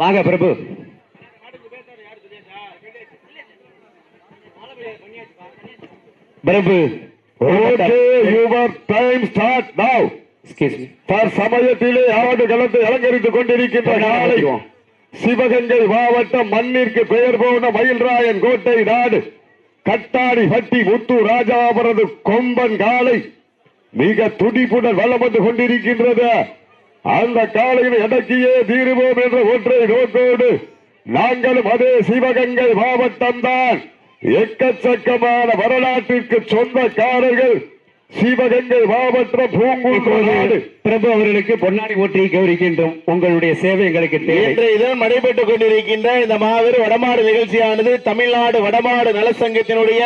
வாங்க Prabhu. Prabhu okay your time start now. தர் சமயத்திலே ஆடு களத்தை அலங்கரித்துக் கொண்டிருக்கின்ற நாளை சிவகங்கை மாவட்டம் மண்ணிற்கு பெயர் போன மயில்ராயன் கோட்டை நாடு. கட்டாடி பட்டி முத்து ராஜா அவரது கொம்பன் காலை மிக துடிப்புடன் வலம் வந்து கொண்டிருக்கின்றது. அந்த காலையில் எடக்கியே தீருவோம் என்ற ஒற்றை நோக்கோடு நாங்களும் அதே சிவகங்கை மாவட்டம் தான். எக்கச்சக்கமான வரலாற்றிற்கு சொந்தக்காரர்கள் சிவகங்கை மாவட்டம் நாடு. பிரபு அவர்களுக்கு பொன்னாடி ஓட்டி கௌரிக்கின்றோம் உங்களுடைய சேவை எங்களுக்கு தேவை. இன்றைய தினம் நடைபெற்றுக் கொண்டிருக்கின்ற இந்த மாபெரும் வடமாடு நிகழ்ச்சியானது தமிழ்நாடு வடமாடு நலசங்கத்தினுடைய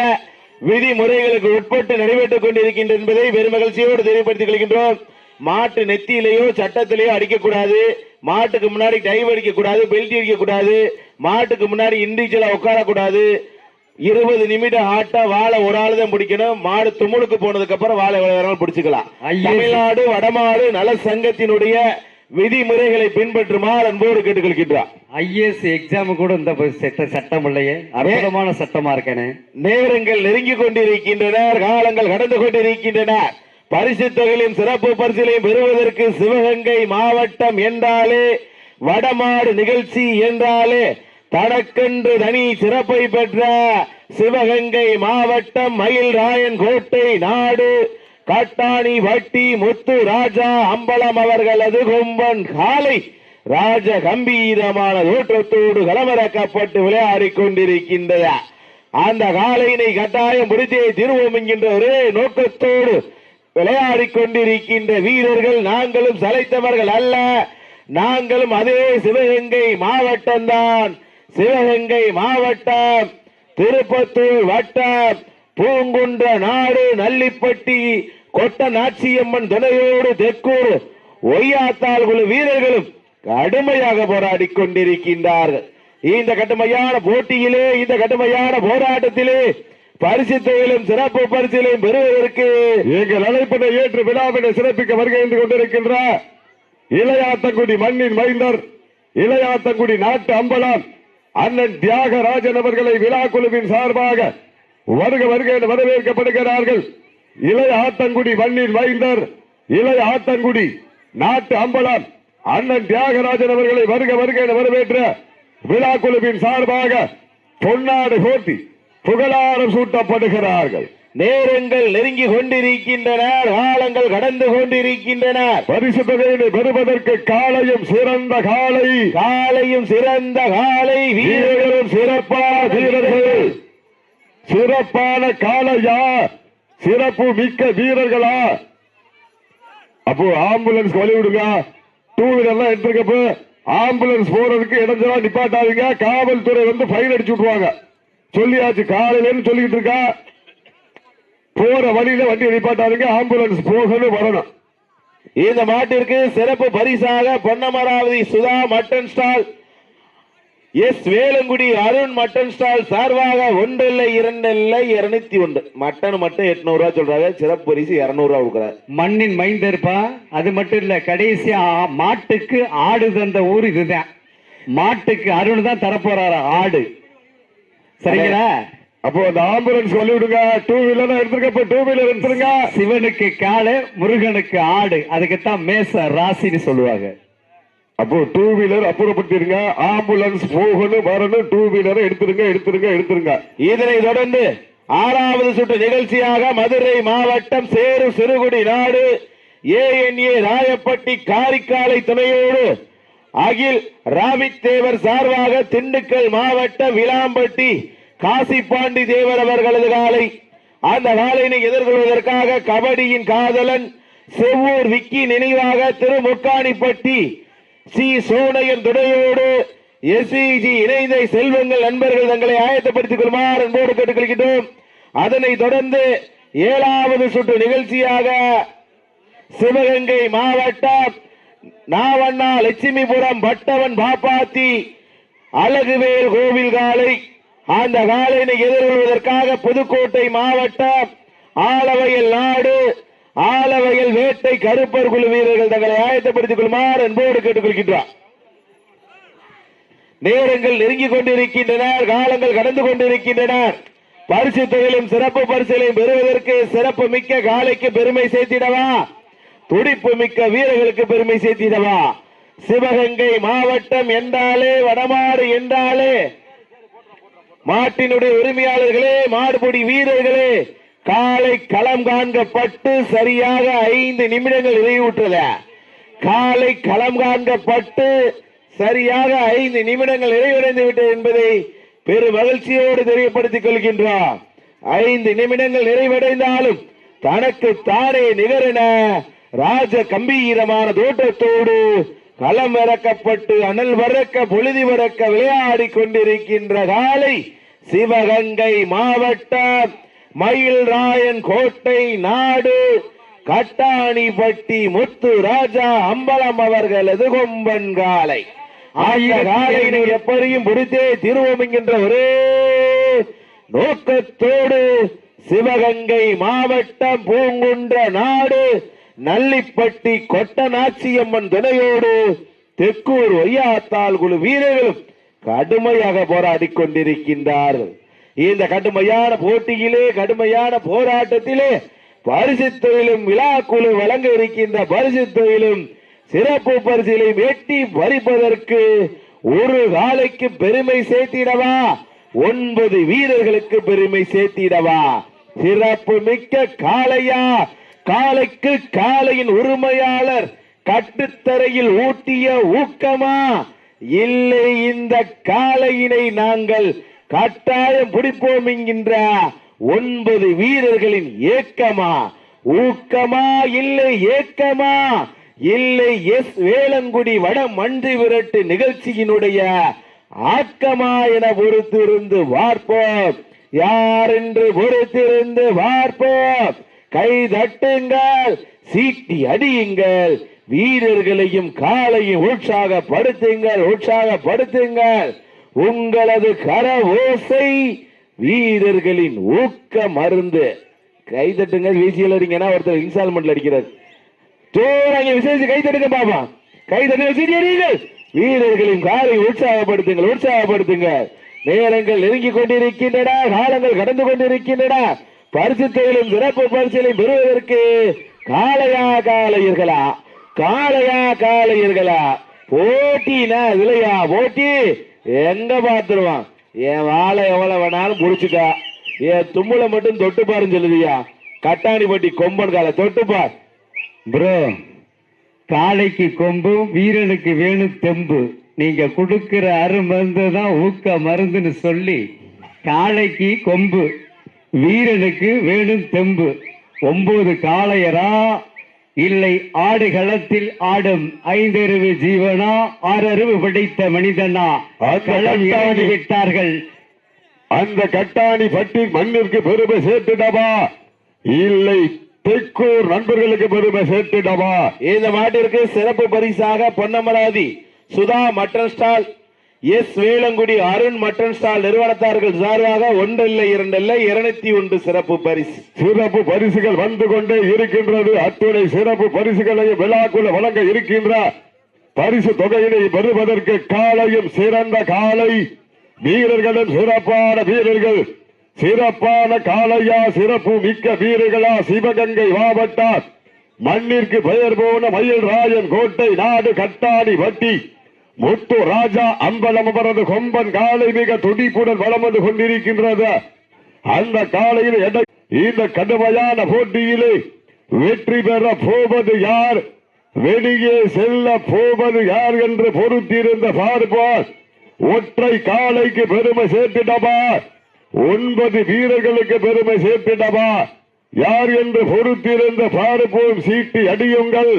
விதிமுறைகளுக்கு உட்பட்டு நடைபெற்றுக் கொண்டிருக்கின்ற என்பதை பெருமகிழ்ச்சியோடு தெரியப்படுத்திக் கொள்கின்றோம். மாட்டு நெத்தியிலேயோ சட்டத்திலேயோ அடிக்கக்கூடாது. மாட்டுக்கு முன்னாடி டைவ் அடிக்கக்கூடாது பெல்ட் அடிக்கக்கூடாது மாட்டுக்கு முன்னாடி இண்டிவிஜுவலா உட்காரக்கூடாது. இருபது நிமிடம் ஆட்ட வாழை ஒரு ஆள் தான் பிடிக்கணும். மாடு தும்முழுக்கு போனதுக்கு அப்புறம் வாழை எவ்வளவு வேணாலும் பிடிச்சுக்கலாம். தமிழ்நாடு வடமாடு நல சங்கத்தினுடைய விதிமுறைகளை பின்பற்றுமாறு அன்போடு கேட்டுக்கொள்கின்றார். ஐஏஎஸ் எக்ஸாம் கூட இந்த சட்ட சட்டம் இல்லையே. அற்புதமான சட்டமா இருக்கேனே. நேரங்கள் நெருங்கிக் கொண்டிருக்கின்றன காலங்கள் கடந்து கொண்டிருக்கின்றன. பரிசு தொகையிலும் சிறப்பு பரிசிலையும் பெறுவதற்கு சிவகங்கை மாவட்டம் என்றாலே வடமாடு நிகழ்ச்சி என்றாலே தனக்கென்று தனி சிறப்பை பெற்ற சிவகங்கை மாவட்டம் மயில் ராயன் கோட்டை நாடு. காட்டாணி வட்டி முத்து ராஜா அம்பலம் அவர்களது கொம்பன் காலை ராஜ கம்பீரமான தோற்றத்தோடு களமிறக்கப்பட்டு விளையாடிக் கொண்டிருக்கின்றன. அந்த காலையினை கட்டாயம் முடித்தே திருவோம் என்கின்ற ஒரே நோக்கத்தோடு விளையாடிக் கொண்டிருக்கின்ற வீரர்கள் நாங்களும் சளைத்தவர்கள் அல்ல. நாங்களும் அதே சிவகங்கை மாவட்டம்தான் சிவகங்கை மாவட்டம் திருப்பத்தூர் வட்டம் பூங்குன்ற நாடு நல்லிப்பட்டி கொட்ட நாச்சியம்மன் துணையோடு தெற்கூர் ஒய்யாத்தாள் குழு வீரர்களும் கடுமையாக போராடி கொண்டிருக்கின்றார்கள். இந்த கடுமையான போட்டியிலே இந்த கடுமையான போராட்டத்திலே பரிசு தொகையிலும் சிறப்பு பரிசிலையும் பெறுவதற்கு எங்கள் அழைப்பதை ஏற்று விழாவினை சிறப்பிக்க வருகின்ற கொண்டிருக்கின்ற இளையாத்தங்குடி மண்ணின் மைந்தர் இளையாத்தங்குடி நாட்டு அம்பலம் அண்ணன் தியாகராஜன் அவர்களை விழா குழுவின் சார்பாக வருக வருக என வரவேற்கப்படுகிறார்கள். இளைய ஆத்தங்குடி மண்ணின் வைந்தர் இளைய ஆத்தங்குடி நாட்டு அம்பலம் அண்ணன் தியாகராஜன் அவர்களை வருக வருக என வரவேற்ற விழா குழுவின் சார்பாக பொன்னாடு போட்டி புகழாரம் சூட்டப்படுகிறார்கள். நேரங்கள் நெருங்கி கொண்டிருக்கின்றன காலங்கள் கடந்து கொண்டிருக்கின்றன. பரிசு தொகையினை பெறுவதற்கு காலையும் சிறந்த காலை. காலையும் சிறந்த காலை வீரர்கள் வீரர்களும் சிறப்பான வீரர்கள். சிறப்பான காலையா? சிறப்பு மிக்க வீரர்களா? அப்போ ஆம்புலன்ஸ் வழி விடுங்க. டூ வீலர்லாம் எடுத்துக்கப்ப ஆம்புலன்ஸ் போறதுக்கு இடைஞ்சலா நிப்பாட்டாதீங்க. காவல்துறை வந்து ஃபைன் அடிச்சு விட்டுருவாங்க. சொல்லியாச்சு காலையில இருந்து சொல்லிக்கிட்டு இருக்கா. போற வழியில வண்டி நிப்பாட்டாதீங்க ஆம்புலன்ஸ் போகணும் வரணும். இந்த மாட்டிற்கு சிறப்பு பரிசாக Ponnamaravathi Sudha mutton stall. S Velangudi Arun mutton stall சார்பாக ஒன்று இல்லை இரண்டு இல்லை இருநூத்தி ஒன்று. மட்டன் மட்டும் எட்நூறு ரூபா சொல்றாங்க சிறப்பு பரிசு இருநூறு ரூபா கொடுக்குறாரு. மண்ணின் மைந்தர்ப்பா? அது மட்டும் இல்ல கடைசியா மாட்டுக்கு ஆடு தந்த ஊர் இதுதான். மாட்டுக்கு அருண் தான் தரப்போறாரு ஆடு. சரிங்களா? அப்போ அந்த ஆம்புலன்ஸ் வழி விடுங்க டூ வீலர் எடுத்துருக்க டூ வீலர் எடுத்துருங்க. சிவனுக்கு காளை முருகனுக்கு ஆடு. அதுக்குத்தான் மேச ராசின்னு சொல்லுவாங்க. அப்போ டூ வீலர் அப்புறப்படுத்திருங்க ஆம்புலன்ஸ் போகணும் வரணும். டூ வீலர் எடுத்துருங்க எடுத்துருங்க எடுத்துருங்க. இதனை தொடர்ந்து ஆறாவது சுற்று நிகழ்ச்சியாக மதுரை மாவட்டம் சேரு சிறுகுடி நாடு. ஏஎன்ஏ ராயப்பட்டி காரிக்காலை துணையோடு அகில் ராமித் தேவர் சார்பாக திண்டுக்கல் மாவட்ட விளாம்பட்டி காசிப்பாண்டி தேவர் அவர்களது காலை. அந்த காலையினை எதிர்கொள்வதற்காக கபடியின் காதலன் செவ்வூர் விக்கி நினைவாக திருமுக்காணிப்பட்டி சி. சோனையன் துணையோடு எஸ்இஜி இணைந்த செல்வங்கள் நண்பர்கள் தங்களை ஆயத்தப்படுத்திக் கொள்ளுமாறு அன்போடு கேட்டுக்கொள்கின்றோம். அதனைத் தொடர்ந்து ஏழாவது சுற்று நிகழ்ச்சியாக சிவகங்கை மாவட்டம் நாவண்ணா லட்சுமிபுரம் பட்டவன் பாப்பாத்தி அழகுவேல் கோவில் காலை அந்த காலையினை எதிர்கொள்வதற்காக புதுக்கோட்டை மாவட்டம் ஆலவையல் நாடு ஆலவையல் வேட்டை கருப்பர் குழு வீரர்கள் தங்களை ஆயத்தப்படுத்திக் கொள்ளுமாறு அன்போடு கேட்டுக்கொள்கின்றார். நேரங்கள் நெருங்கிக் கொண்டிருக்கின்றன காலங்கள் கடந்து கொண்டிருக்கின்றன. பரிசு தொகையிலும் சிறப்பு பரிசுகளையும் பெறுவதற்கு சிறப்பு மிக்க காலைக்கு பெருமை சேர்த்திடவா? துடிப்பு மிக்க வீரர்களுக்கு பெருமை சேர்த்திடவா? சிவகங்கை மாவட்டம் என்றாலே வடமாடு என்றாலே மாட்டினுடைய உரிமையாளர்களே மாடுபொடி வீரர்களே காலை களம் காண்கப்பட்டு சரியாக ஐந்து நிமிடங்கள் நிறைவுற்றல காலை களம் காண்கப்பட்டு சரியாக ஐந்து நிமிடங்கள் நிறைவடைந்து விட்டது என்பதை பெரு மகிழ்ச்சியோடு தெரியப்படுத்திக் கொள்கின்றார் ஐந்து நிமிடங்கள் நிறைவடைந்தாலும் தனக்கு தானே நிகரென ராஜ கம்பீரமான தோட்டத்தோடு களம் இறக்கப்பட்டு அனல் வரக்க பொழுதி வரக்க விளையாடி கொண்டிருக்கின்ற காலை சிவகங்கை மாவட்டம் மயில் ராயன் கோட்டை நாடு கட்டாணிப்பட்டி முத்து ராஜா அம்பலம் அவர்களது கொம்பன் காலை. காலையினை எப்படியும் பிடித்தே திருவோம் என்கின்ற ஒரே நோக்கத்தோடு சிவகங்கை மாவட்டம் பூங்குன்ற நாடு நல்லிப்பட்டி கொட்டநாச்சியம்மன் துணையோடு தெக்கூர் ஒய்யாத்தால் குழு வீரர்களும் கடுமையாக போராடி கொண்டிருக்கின்றார்கள் இந்த கடுமையான போட்டியிலே கடுமையான போராட்டத்திலே பரிசு தொழிலும் விழா குழு வழங்க இருக்கின்ற பரிசு தொழிலும் சிறப்பு பரிசிலை வெட்டி பறிப்பதற்கு ஒரு காலைக்கு பெருமை சேர்த்திடவா? ஒன்பது வீரர்களுக்கு பெருமை சேர்த்திடவா? சிறப்பு மிக்க காளையா? காளைக்கு காளையின் உரிமையாளர் கட்டுத்தரையில் ஊட்டிய ஊக்கமா? இல்லை இந்த காளையினை நாங்கள் கட்டாயம் பிடிப்போம் என்கின்ற ஒன்பது வீரர்களின் ஏக்கமா? ஊக்கமா? இல்லை ஏக்கமா? இல்லை எஸ் வேளங்குடி வட மன்றி விரட்டு நிகழ்ச்சியினுடைய ஆக்கமா என பொறுத்திருந்து பார்ப்போம். யார் என்று பொறுத்திருந்து பார்ப்போம். கை தட்டுங்கள் சீட்டி அடியுங்கள் வீரர்களையும் காலையும் உற்சாகப்படுத்துங்கள் உற்சாகப்படுத்துங்கள். உங்களது கர ஓசை வீரர்களின் ஊக்க மருந்து. கை தட்டுங்க வீசியில் அடிங்கன்னா ஒருத்தர் இன்ஸ்டால்மெண்ட்ல அடிக்கிறார். ஜோராங்க விசேஷம் கை தட்டுங்க பாப்பா. கை தட்டுங்க சீட்டி அடியுங்கள். வீரர்களின் காலை உற்சாகப்படுத்துங்கள் உற்சாகப்படுத்துங்கள். நேரங்கள் நெருங்கிக் கொண்டிருக்கின்றன காலங்கள் கடந்து கொண்டிருக்கின்றன. பரிசு தொழிலும் சிறப்பு பரிசிலையும் பெறுவதற்கு காளையா காளையர்களா? காளையா காளையர்களா? போட்டினா இல்லையா போட்டி எங்க பாத்துருவான் என் வாழை எவ்வளவு வேணாலும் புடிச்சுக்கா. என் தும்முல மட்டும் தொட்டு பாருன்னு சொல்லுதியா? கட்டாணிப்பட்டி கொம்பன் காலை தொட்டு பார். ப்ரோ காளைக்கு கொம்பு வீரனுக்கு வேணும் தெம்பு. நீங்க கொடுக்கிற அருமருந்து தான் ஊக்க மருந்துன்னு சொல்லி காளைக்கு கொம்பு. வீரனுக்கு வேணும் தெம்பு. ஒன்பது காளையரா இல்லை ஆடு களத்தில் ஆடும் ஐந்தறிவு ஜீவனா ஆறறிவு படைத்த மனிதனா? விட்டார்கள் அந்த கட்டாணி பட்டி மண்ணிற்கு பெருமை சேர்த்துடவா? இல்லை தெக்கூர் நண்பர்களுக்கு பெருமை சேர்த்துடவா? இந்த மாட்டிற்கு சிறப்பு பரிசாக Ponnamaravathi Sudha mutton stall S Velangudi Arun mutton stall நிறுவனத்தார்கள் சார்பாக ஒன்றில்லை இரண்டில்லை இருநூத்தி ஒன்று சிறப்பு பரிசு. சிறப்பு பரிசுகள் வந்து கொண்டே இருக்கின்றது. அத்துணை சிறப்பு பரிசுகளையும் விழாக்குள்ள வழங்க இருக்கின்ற பரிசு தொகையினை பெறுவதற்கு காலையும் சிறந்த காலை. வீரர்களும் சிறப்பான வீரர்கள். சிறப்பான காலையா சிறப்பு மிக்க வீரர்களா சிவகங்கை மாவட்டம். மண்ணிற்கு பெயர் போன மயில் ராயன் கோட்டை நாடு கட்டாணி வட்டி. முத்து ராஜா அம்பலம் அவரது கொம்பன் காலை மிக துடிப்புடன் வலம் வந்து கொண்டிருக்கின்றது. அந்த காலையில் இந்த கடுமையான போட்டியிலே வெற்றி பெற போவது யார்? வெளியே செல்ல போவது யார் என்று பொறுத்திருந்த பார்ப்பார் ஒற்றை காலைக்கு பெருமை சேர்த்திடவா? ஒன்பது வீரர்களுக்கு பெருமை சேர்த்திடவா? யார் என்று பொறுத்திருந்த பார்ப்போம் சீட்டி அடியுங்கள்.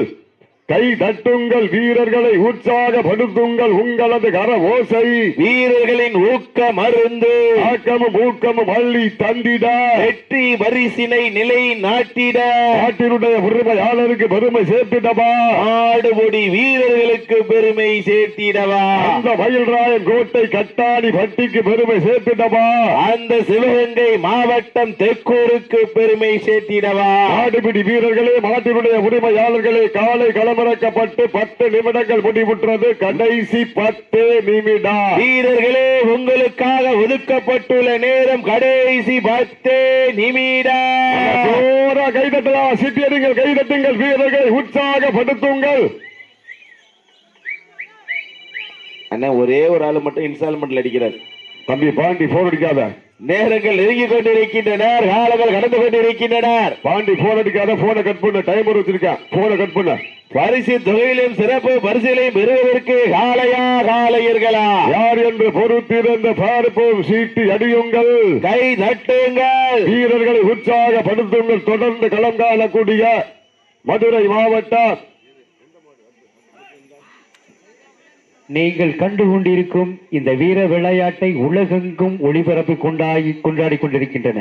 கை தட்டுங்கள் வீரர்களை உற்சாகப்படுத்துங்கள் உங்களது கர ஓசை வீரர்களின் ஊக்க மருந்து. ஆக்கமும் ஊக்கமும் அள்ளி தந்திட. வெற்றி பரிசினை நிலை நாட்டிட. நாட்டினுடைய உரிமையாளருக்கு பெருமை சேர்த்திடவா. ஆடுபொடி வீரர்களுக்கு பெருமை சேர்த்திடவா. அந்த மயில்ராயன் கோட்டை கட்டாணி பட்டிக்கு பெருமை சேர்த்திடவா. அந்த சிவகங்கை மாவட்டம் தெற்கூருக்கு பெருமை சேர்த்திடவா. ஆடுபிடி வீரர்களே மாட்டினுடைய உரிமையாளர்களே காலை களம் களமிறக்கப்பட்டு பத்து நிமிடங்கள் முடிவுற்றது. கடைசி பத்து நிமிடம். வீரர்களே உங்களுக்காக ஒதுக்கப்பட்டுள்ள நேரம் கடைசி பத்து நிமிடம். கைதட்டலாம் சிட்டியடிங்கள் கைதட்டுங்கள் வீரர்களை உற்சாகப்படுத்துங்கள். அண்ணா ஒரே ஒரு ஆளு மட்டும் இன்ஸ்டால்மெண்ட்ல அடிக்கிறார். தம்பி பாண்டி போன் அடிக்காத. நேரங்கள் நெருங்கிக் கொண்டிருக்கின்றனர் காலங்கள் கடந்து கொண்டிருக்கின்றனர். பாண்டி போன் அடிக்காத போனை கட் பண்ணு டைமர் வச்சிருக்கேன் போனை கட் பண்ண. பரிசு தொகையிலும் சிறப்பு பரிசிலையும் பெறுவதற்கு காளையா காளையர்களா யார் என்று பொறுத்திருந்த பார்ப்போம். சீட்டு அடியுங்கள். கை தட்டுங்கள். வீரர்களை உற்சாகப்படுத்துங்கள். தொடர்ந்து களம் காணக்கூடிய மதுரை மாவட்டம். நீங்கள் கண்டு கொண்டிருக்கும் இந்த வீர விளையாட்டை உலகெங்கும் ஒளிபரப்பு கொண்டாடி கொண்டாடி கொண்டிருக்கின்றன.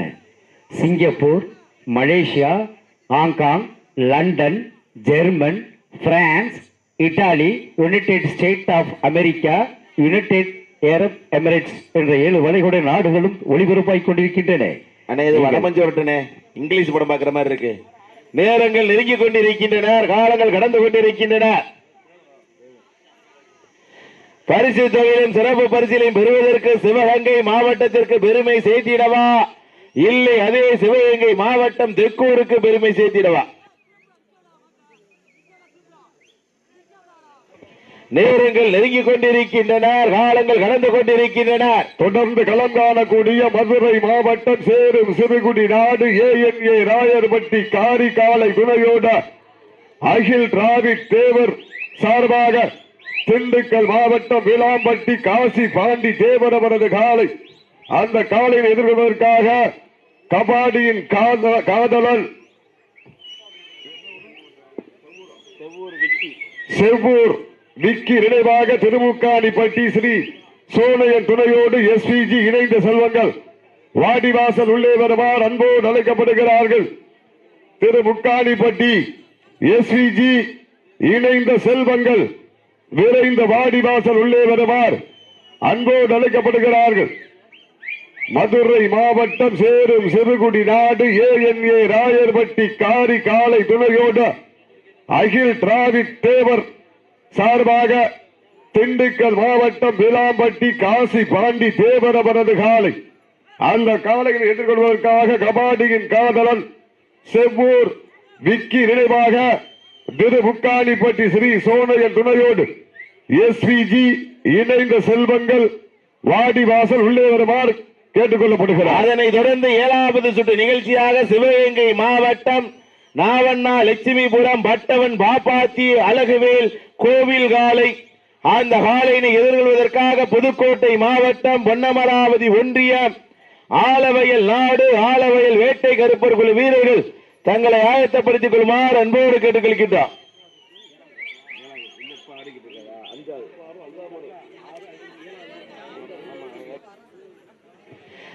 Singapore Malaysia Hong Kong London German France Italy United State of America United Arab Emirates என்ற ஏழு வளைகுடா நாடுகளும் ஒளிபரப்பாய் கொண்டிருக்கின்றன. அண்ணா இது வடமஞ்சு வரட்டுனே இங்கிலீஷ் படம் பார்க்குற மாதிரி இருக்கு. நேரங்கள் நெருங்கிக் கொண்டிருக்கின்றனர் காலங்கள் கடந்து கொண்டிருக்கின்றன. பரிசு தொகையிலும் சிறப்பு பரிசிலையும் பெறுவதற்கு சிவகங்கை மாவட்டத்திற்கு பெருமை சேர்த்திடவா? இல்லை அதே சிவகங்கை மாவட்டம் தெக்கூருக்கு பெருமை சேர்த்திடவா? நேரங்கள் நெருங்கிக் கொண்டிருக்கின்றனர் காலங்கள் கடந்து கொண்டிருக்கின்றனர் தொடர்ந்து களம் காணக்கூடிய மதுரை மாவட்டம் சேரும் சிறுகுடி நாடு ஏஎன்ஏ ராயர்பட்டி காரிகாலை துணையோட அகில் டிராவிட் தேவர் சார்பாக திண்டுக்கல் மாவட்டம் விளாம்பட்டி காசி பாண்டி தேவர் அவரது காலை. அந்த காலையை எதிர்கொள்வதற்காக கபாடியின் காத- காதலன் செவ்வூர் விக்கி நினைவாக திருமுக்காணிப்பட்டி ஸ்ரீ சோனையன் துணையோடு எஸ்பிஜி இணைந்த செல்வங்கள். வாடிவாசல் உள்ளே வருவார் அன்போடு அழைக்கப்படுகிறார்கள். திருமுக்காணிப்பட்டி எஸ்விஜி இணைந்த செல்வங்கள். விரைந்த வாடிவாசல் உள்ளே வருவார் அன்போடு அழைக்கப்படுகிறார்கள். மதுரை மாவட்டம் சேரும் சிறுகுடி நாடு ஏஎன்ஏ ராயர்பட்டி காரி காலை துணையோடு அகில் டிராவிட் தேவர் சார்பாக திண்டுக்கல் மாவட்டம் விலாம்பட்டி காசி பாண்டி தேவர் காலை. அந்த காலையில் எதிர்கொள்வதற்காக கபாடியின் காதலன் செவ்வூர் விக்கி நினைவாக திருமுக்காணிப்பட்டி ஸ்ரீ சோனையன் துணையோடு எஸ்பிஜி இணைந்த செல்வங்கள் வாடிவாசல் உள்ளே வருமாறு கேட்டுக் கொள்ளப்படுகிறார் அதனைத் தொடர்ந்து ஏழாவது சுற்று நிகழ்ச்சியாக சிவகங்கை மாவட்டம் நாவண்ணா லட்சுமிபுரம் பட்டவன் பாப்பாத்தி அழகுவேல் கோவில் காலை. அந்த காலையினை எதிர்கொள்வதற்காக புதுக்கோட்டை மாவட்டம் பொன்னமராவதி ஒன்றியம். ஆலவயல் நாடு ஆலவயல் வேட்டை கருப்பர் குழு வீரர்கள் தங்களை ஆயத்தப்படுத்திக் கொள்ளுமாறு அன்போடு கேட்டுக்கொள்கின்றோம்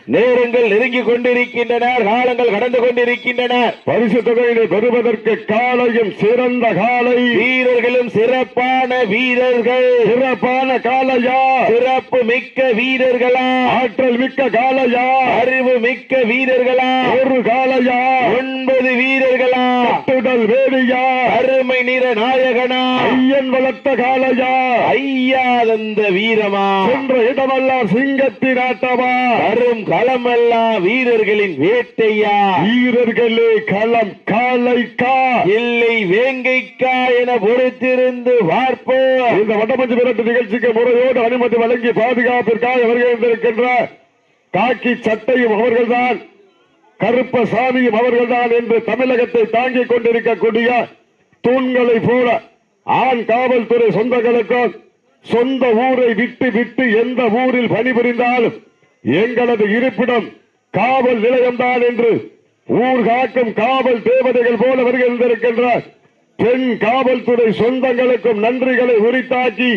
நேரங்கள் நெருங்கிக் கொண்டிருக்கின்றன காலங்கள் கடந்து கொண்டிருக்கின்றன. பரிசு தொகையினை பெறுவதற்கு காலையும் சிறந்த காலை. வீரர்களும் சிறப்பான வீரர்கள். சிறப்பான காலையா? சிறப்பு மிக்க வீரர்களா? ஆற்றல் மிக்க காலையா? அறிவு மிக்க வீரர்களா? ஒரு காலையா? ஒன்பது வீரர்களா? கட்டுடல் வேலியா? அருமை நிற நாயகனா? ஐயன் வளர்த்த காலையா? ஐயா தந்த வீரமா? சென்ற இடமெல்லாம் சிங்கத்தின் ஆட்டமா? வரும் களமெல்லாம் வீரர்களின் வேட்டையா? வீரர்களே களம் காலைக்கா? இல்லை வேங்கைக்கா என பொறுத்திருந்து பார்ப்போம். இந்த வட்டமஞ்சு விரட்டு நிகழ்ச்சிக்கு முறையோடு அனுமதி வழங்கி பாதுகாப்பிற்காக வருகின்றிருக்கின்ற காக்கி சட்டையும் அவர்கள்தான் கருப்பசாமியும் அவர்கள்தான் என்று தமிழகத்தை தாங்கிக் கொண்டிருக்கக்கூடிய தூண்களை போல ஆண் காவல்துறை சொந்தங்களுக்கும் சொந்த ஊரை விட்டு விட்டு எந்த ஊரில் பணிபுரிந்தாலும் எங்களது இருப்பிடம் காவல் நிலையம்தான் என்று ஊர் காக்கும் காவல் தேவதைகள் போல வருகின்றிருக்கின்ற பெண் காவல்துறை சொந்தங்களுக்கும் நன்றிகளை உரித்தாக்கி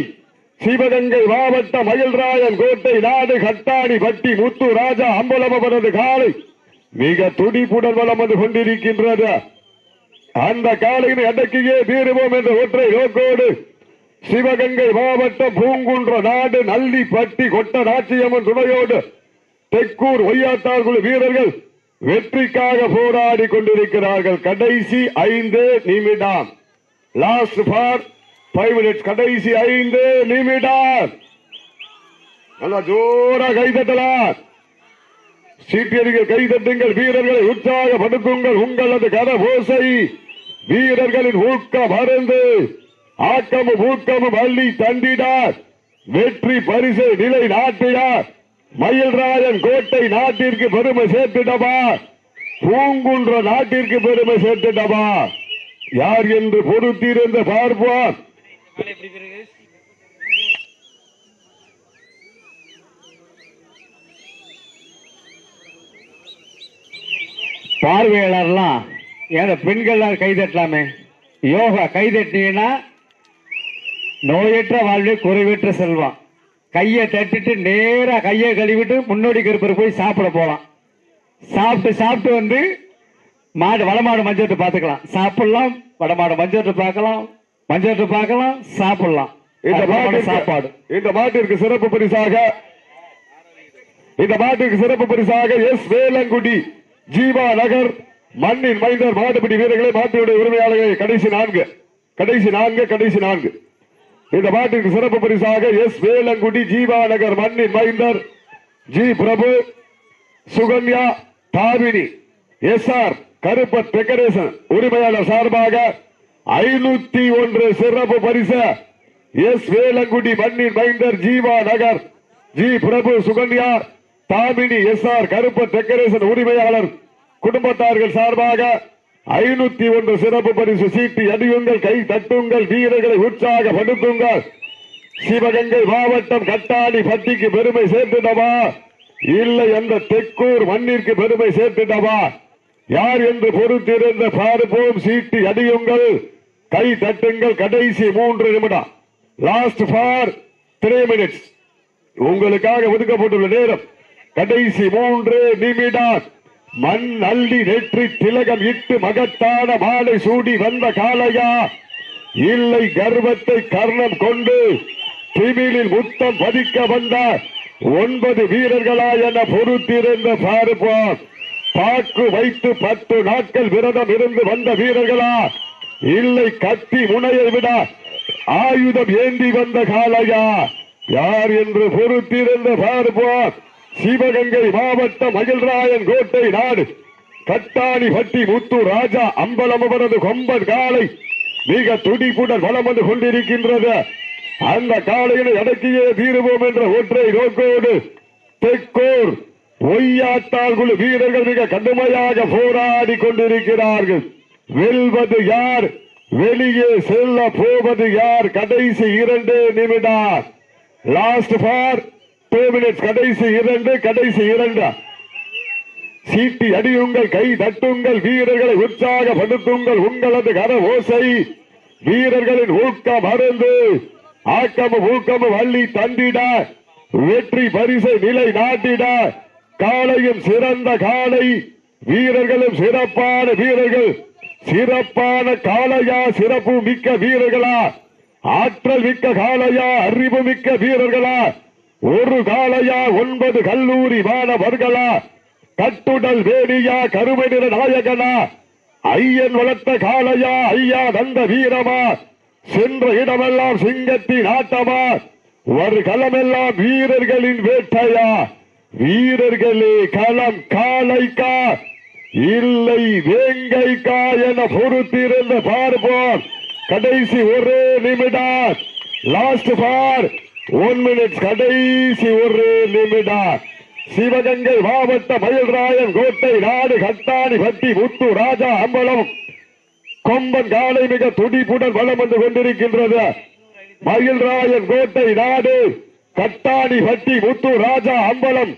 சிவகங்கை மாவட்டம் மயில்ராயன் கோட்டை நாடு கட்டாணி பட்டி முத்து ராஜா அம்பலம் அவரது காலை மிக துடிப்புடன் வளம் வந்து கொண்டிருக்கின்றது. அந்த காலையினை அடக்கியே தீருவோம் என்ற ஒற்றை நோக்கோடு சிவகங்கை மாவட்டம் பூங்குன்ற நாடு நல்லிப்பட்டி கொட்ட நாச்சியம்மன் துணையோடு தெக்கூர் ஒய்யாத்தார் குழு வீரர்கள் வெற்றிக்காக போராடி கொண்டிருக்கிறார்கள். கடைசி ஐந்து நிமிடம். லாஸ்ட் ஃபார் ஃபைவ் மினிட்ஸ் கடைசி ஐந்து நிமிடம். நல்லா ஜோரா கைதட்டலாம். சீட்டியர்கள் கைதட்டுங்கள். வீரர்களை உற்சாகப்படுத்துங்கள். உங்களது கர வீரர்களின் ஊக்கம் அருந்து ஆக்கமும் ஊக்கமும் அள்ளி தந்திடார். வெற்றி பரிசு நிலை நாட்டினார். மயில்ராயன் கோட்டை நாட்டிற்கு பெருமை சேர்த்திடவா பூங்குன்ற நாட்டிற்கு பெருமை சேர்த்திடவா யார் என்று பொறுத்திருந்த பார்ப்போம். பார்வையாளர்லாம் ஏங்க பெண்கள் கைதட்டலாமே யோகா கைதட்டினீங்கன்னா நோயற்ற வாழ்வே குறைவற்ற செல்வம் கையை தட்டிட்டு நேரா கையை கழுவிட்டு முன்னோடி கருப்பர் போய் சாப்பிட போலாம். சாப்பிட்டு சாப்பிட்டு வந்து மாடு வடமாடு மஞ்சட்டு பார்த்துக்கலாம். சாப்பிடலாம் வடமாடு மஞ்சட்டு பார்க்கலாம் மஞ்சட்டு பார்க்கலாம் சாப்பிடலாம். இந்த மாட்டிற்கு சாப்பாடு. இந்த மாட்டிற்கு சிறப்பு பரிசாக இந்த மாட்டிற்கு சிறப்பு பரிசாக எஸ் வேலங்குடி ஜீவா நகர் மண்ணின் மைந்தர் மாடுபிடி வீரர்களை மாட்டினுடைய உரிமையாளர்களை கடைசி நான்கு கடைசி நான்கு கடைசி நான்கு. இந்த பாட்டுக்கு சிறப்பு பரிசாக எஸ் வேலங்குடி ஜீவா நகர் மண்ணின் மைந்தர் G Prabhu Sukanya Thavini S R Karuppath decoration உரிமையாளர் சார்பாக ஐநூத்தி ஒன்று சிறப்பு பரிசு. எஸ் வேலங்குடி மண்ணின் மைந்தர் Jeeva Nagar G Prabhu Sukanya Thamini S R Karuppath decoration உரிமையாளர் குடும்பத்தார்கள் சார்பாக ஐநூத்தி ஒன்று சிறப்பு பரிசு சீட்டி அடியுங்கள் கை தட்டுங்கள் வீரர்களை உற்சாகப்படுத்துங்கள். சிவகங்கை மாவட்டம் கட்டாணி பட்டிக்கு பெருமை சேர்த்துடவா? இல்லை அந்த தெக்கூர் மண்ணிற்கு பெருமை சேர்த்துடவா? யார் என்று பொறுத்திருந்த பார்ப்போம் சீட்டி அடியுங்கள் கை தட்டுங்கள் கடைசி மூன்று நிமிடம். லாஸ்ட் ஃபார் த்ரீ மினிட்ஸ் உங்களுக்காக ஒதுக்கப்பட்டுள்ள நேரம். கடைசி மூன்று நிமிடம். மண் அள்ளி நெற்றி திலகம் இட்டு மகத்தான மாலை சூடி வந்த காளையா? இல்லை கர்வத்தை கர்ணம் கொண்டு திமிழில் முத்தம் பதிக்க வந்த ஒன்பது வீரர்களா என பொறுத்திருந்த பார்ப்போம் பாக்கு வைத்து பத்து நாட்கள் விரதம் இருந்து வந்த வீரர்களா? இல்லை கத்தி முனையை விட ஆயுதம் ஏந்தி வந்த காளையா? யார் என்று பொறுத்திருந்த பார்ப்போம் சிவகங்கை மாவட்டம் மகிழ்ராயன் கோட்டை நாடு. கட்டாணி பட்டி முத்து ராஜா அம்பலம் அவரது கொம்பன் காலை மிக துடிப்புடன் வளம் வந்து கொண்டிருக்கின்றது. அந்த காலையினை அடக்கியே தீருவோம் என்ற ஒற்றை நோக்கோடு தெற்கோர் ஒய்யாத்தால் குழு வீரர்கள் மிக கடுமையாக போராடி கொண்டிருக்கிறார்கள். வெல்வது யார்? வெளியே செல்ல போவது யார்? கடைசி இரண்டு நிமிடம். லாஸ்ட் ஃபார் மினிட்ஸ் கடைசி இரண்டு கடைசி இரண்டு. சீட்டி அடியுங்கள் கை தட்டுங்கள் வீரர்களை உற்சாகப்படுத்துங்கள் உங்களது கர ஓசை வீரர்களின் ஊக்கம் அருந்து ஆக்கமும் ஊக்கமும் அள்ளி தந்திட வெற்றி பரிசை நிலை நாட்டிட காலையும் சிறந்த காலை வீரர்களும் சிறப்பான வீரர்கள் சிறப்பான காளையா சிறப்பு மிக்க வீரர்களா ஆற்றல் மிக்க காளையா அறிவு மிக்க வீரர்களா ஒரு காலையா ஒன்பது கல்லூரி மாணவர்களா? கட்டுடல் வேடியா கருமனிட நாயகனா? ஐயன் வளர்த்த காலையா ஐயா தந்த வீரமா? சென்ற இடமெல்லாம் சிங்கத்தின் ஆட்டமா? ஒரு களமெல்லாம் வீரர்களின் வேட்டையா? வீரர்களே களம் காளைக்கா? இல்லை வேங்கைக்கா என பொறுத்திருந்து பார்ப்போம். கடைசி ஒரே நிமிடம். லாஸ்ட் பார். ஒன் மினிட் கடைசி ஒரு நிமிடம். சிவகங்கை மாவட்ட மயில்ராயன் கோட்டை நாடு கட்டாணி பட்டி முத்து ராஜா அம்பலம். கொம்பன் காலை மிக துடிப்புடன் வளம் வந்து கொண்டிருக்கின்றது. மயில்ராயன் கோட்டை நாடு கட்டாணி பட்டி முத்து ராஜா அம்பலம்.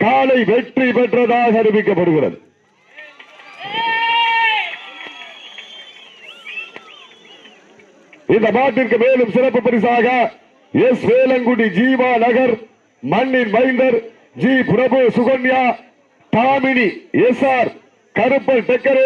காலை வெற்றி பெற்றதாக அறிவிக்கப்படுகிறது. இந்த மாட்டிற்கு மேலும் சிறப்பு பரிசாக எஸ் வேலங்குடி ஜீவா நகர் மண்ணின் மைந்தர் G. Prabhu Sukanya Thamini S. R. Karuppal டெக்கரே